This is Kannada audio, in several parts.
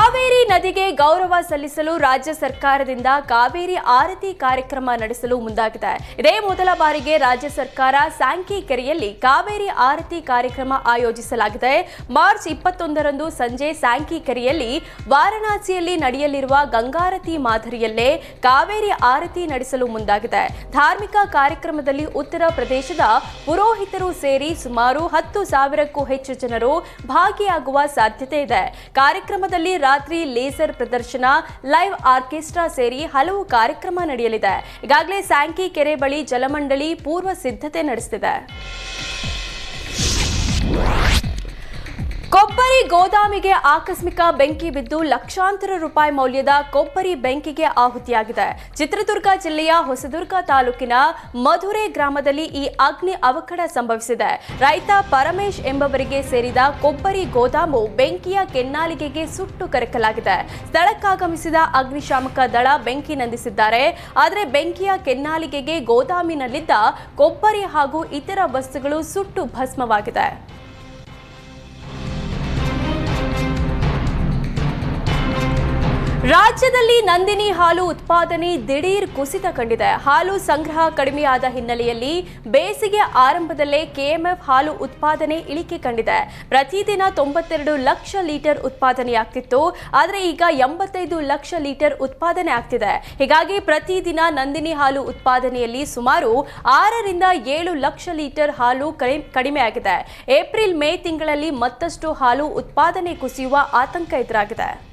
ಕಾವೇರಿ ನದಿಗೆ ಗೌರವ ಸಲ್ಲಿಸಲು ರಾಜ್ಯ ಸರ್ಕಾರದಿಂದ ಕಾವೇರಿ ಆರತಿ ಕಾರ್ಯಕ್ರಮ ನಡೆಸಲು ಮುಂದಾಗಿದೆ. ಇದೇ ಮೊದಲ ಬಾರಿಗೆ ರಾಜ್ಯ ಸರ್ಕಾರ ಸ್ಯಾಂಕಿ ಕೆರೆಯಲ್ಲಿ ಕಾವೇರಿ ಆರತಿ ಕಾರ್ಯಕ್ರಮ ಆಯೋಜಿಸಲಾಗಿದೆ. ಮಾರ್ಚ್ ಇಪ್ಪತ್ತೊಂದರಂದು ಸಂಜೆ ಸ್ಯಾಂಕಿ ಕೆರೆಯಲ್ಲಿ ವಾರಣಾಸಿಯಲ್ಲಿ ನಡೆಯಲಿರುವ ಗಂಗಾರತಿ ಮಾದರಿಯಲ್ಲೇ ಕಾವೇರಿ ಆರತಿ ನಡೆಸಲು ಮುಂದಾಗಿದೆ. ಧಾರ್ಮಿಕ ಕಾರ್ಯಕ್ರಮದಲ್ಲಿ ಉತ್ತರ ಪ್ರದೇಶದ ಪುರೋಹಿತರು ಸೇರಿ ಸುಮಾರು ಹತ್ತು ಸಾವಿರಕ್ಕೂ ಹೆಚ್ಚು ಜನರು ಭಾಗಿಯಾಗುವ ಸಾಧ್ಯತೆ ಇದೆ. ಕಾರ್ಯಕ್ರಮದಲ್ಲಿ ರಾತ್ರಿ ಲೇಸರ್ ಪ್ರದರ್ಶನ, ಲೈವ್ ಆರ್ಕೆಸ್ಟ್ರಾ ಸೇರಿ ಹಲವು ಕಾರ್ಯಕ್ರಮ ನಡೆಯಲಿದೆ. ಈಗಾಗಲೇ ಸ್ಯಾಂಕಿ ಕೆರೆ ಬಳಿ ಜಲಮಂಡಳಿ ಪೂರ್ವ ಸಿದ್ಧತೆ ನಡೆಸುತ್ತಿದೆ ಕೊಬ್ಬರಿ ಗೋದಾಮಿಗೆ ಆಕಸ್ಮಿಕ ಬೆಂಕಿ ಬಿದ್ದು ಲಕ್ಷಾಂತರ ರೂಪಾಯಿ ಮೌಲ್ಯದ ಕೊಬ್ಬರಿ ಬೆಂಕಿಗೆ ಆಹುತಿಯಾಗಿದೆ. ಚಿತ್ರದುರ್ಗ ಜಿಲ್ಲೆಯ ಹೊಸದುರ್ಗ ತಾಲೂಕಿನ ಮಧುರೆ ಗ್ರಾಮದಲ್ಲಿ ಈ ಅಗ್ನಿ ಅವಘಡ ಸಂಭವಿಸಿದೆ. ರೈತ ಪರಮೇಶ್ ಎಂಬವರಿಗೆ ಸೇರಿದ ಕೊಬ್ಬರಿ ಗೋದಾಮು ಬೆಂಕಿಯ ಕೆನ್ನಾಲಿಗೆಗೆ ಸುಟ್ಟು ಕರಕಲಾಗಿದೆ. ಸ್ಥಳಕ್ಕಾಗಮಿಸಿದ ಅಗ್ನಿಶಾಮಕ ದಳ ಬೆಂಕಿ ನಂದಿಸಿದ್ದಾರೆ. ಆದರೆ ಬೆಂಕಿಯ ಕೆನ್ನಾಲಿಗೆಗೆ ಗೋದಾಮಿನಲ್ಲಿದ್ದ ಕೊಬ್ಬರಿ ಹಾಗೂ ಇತರ ವಸ್ತುಗಳು ಸುಟ್ಟು ಭಸ್ಮವಾಗಿದೆ. ರಾಜ್ಯದಲ್ಲಿ ನಂದಿನಿ ಹಾಲು ಉತ್ಪಾದನೆ ದಿಢೀರ್ ಕುಸಿತ ಕಂಡಿದೆ. ಹಾಲು ಸಂಗ್ರಹ ಕಡಿಮೆಯಾದ ಹಿನ್ನೆಲೆಯಲ್ಲಿ ಬೇಸಿಗೆ ಆರಂಭದಲ್ಲೇ ಕೆಎಂಎಫ್ ಹಾಲು ಉತ್ಪಾದನೆ ಇಳಿಕೆ ಕಂಡಿದೆ. ಪ್ರತಿದಿನ ತೊಂಬತ್ತೆರಡು ಲಕ್ಷ ಲೀಟರ್ ಉತ್ಪಾದನೆಯಾಗ್ತಿತ್ತು ಆದರೆ ಈಗ ಎಂಬತ್ತೈದು ಲಕ್ಷ ಲೀಟರ್ ಉತ್ಪಾದನೆ ಆಗ್ತಿದೆ. ಹೀಗಾಗಿ ಪ್ರತಿದಿನ ನಂದಿನಿ ಹಾಲು ಉತ್ಪಾದನೆಯಲ್ಲಿ ಸುಮಾರು ಆರರಿಂದ ಏಳು ಲಕ್ಷ ಲೀಟರ್ ಹಾಲು ಕಡಿ- ಕಡಿಮೆಯಾಗಿದೆ ಏಪ್ರಿಲ್ ಮೇ ತಿಂಗಳಲ್ಲಿ ಮತ್ತಷ್ಟು ಹಾಲು ಉತ್ಪಾದನೆ ಕುಸಿಯುವ ಆತಂಕ ಎದುರಾಗಿದೆ.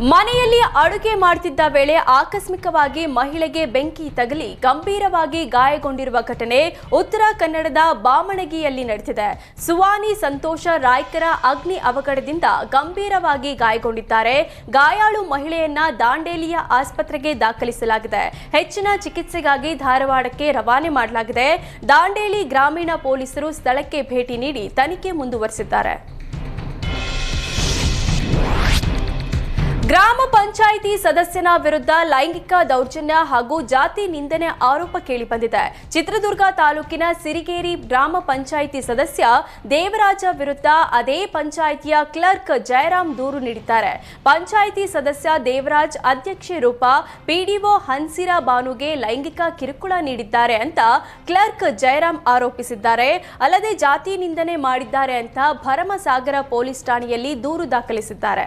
ಮನೆಯಲ್ಲಿ ಅಡುಗೆ ಮಾಡ್ತಿದ್ದ ವೇಳೆ ಆಕಸ್ಮಿಕವಾಗಿ ಮಹಿಳೆಗೆ ಬೆಂಕಿ ತಗಲಿ ಗಂಭೀರವಾಗಿ ಗಾಯಗೊಂಡಿರುವ ಘಟನೆ ಉತ್ತರ ಕನ್ನಡದ ಬಾಮಣಗಿಯಲ್ಲಿ ನಡೆದಿದೆ. ಸುವಾನಿ ಸಂತೋಷ ರಾಯ್ಕರ ಅಗ್ನಿ ಅವಘಡದಿಂದ ಗಂಭೀರವಾಗಿ ಗಾಯಗೊಂಡಿದ್ದಾರೆ. ಗಾಯಾಳು ಮಹಿಳೆಯನ್ನ ದಾಂಡೇಲಿಯ ಆಸ್ಪತ್ರೆಗೆ ದಾಖಲಿಸಲಾಗಿದೆ. ಹೆಚ್ಚಿನ ಚಿಕಿತ್ಸೆಗಾಗಿ ಧಾರವಾಡಕ್ಕೆ ರವಾನೆ ಮಾಡಲಾಗಿದೆ. ದಾಂಡೇಲಿ ಗ್ರಾಮೀಣ ಪೊಲೀಸರು ಸ್ಥಳಕ್ಕೆ ಭೇಟಿ ನೀಡಿ ತನಿಖೆ ಮುಂದುವರೆಸಿದ್ದಾರೆ. ಗ್ರಾಮ ಪಂಚಾಯಿತಿ ಸದಸ್ಯನ ವಿರುದ್ಧ ಲೈಂಗಿಕ ದೌರ್ಜನ್ಯ ಹಾಗೂ ಜಾತಿ ನಿಂದನೆ ಆರೋಪ ಕೇಳಿಬಂದಿದೆ. ಚಿತ್ರದುರ್ಗ ತಾಲೂಕಿನ ಸಿರಿಗೇರಿ ಗ್ರಾಮ ಪಂಚಾಯಿತಿ ಸದಸ್ಯ ದೇವರಾಜ ವಿರುದ್ಧ ಅದೇ ಪಂಚಾಯಿತಿಯ ಕ್ಲರ್ಕ್ ಜಯರಾಮ್ ದೂರು ನೀಡಿದ್ದಾರೆ. ಪಂಚಾಯಿತಿ ಸದಸ್ಯ ದೇವರಾಜ್ ಅಧ್ಯಕ್ಷೆ ರೂಪಾ, ಪಿಡಿಒ ಹನ್ಸಿರಾ ಬಾನುಗೆ ಲೈಂಗಿಕ ಕಿರುಕುಳ ನೀಡಿದ್ದಾರೆ ಅಂತ ಕ್ಲರ್ಕ್ ಜಯರಾಮ್ ಆರೋಪಿಸಿದ್ದಾರೆ. ಅಲ್ಲದೆ ಜಾತಿ ನಿಂದನೆ ಮಾಡಿದ್ದಾರೆ ಅಂತ ಭರಮಸಾಗರ ಪೊಲೀಸ್ ಠಾಣೆಯಲ್ಲಿ ದೂರು ದಾಖಲಿಸಿದ್ದಾರೆ.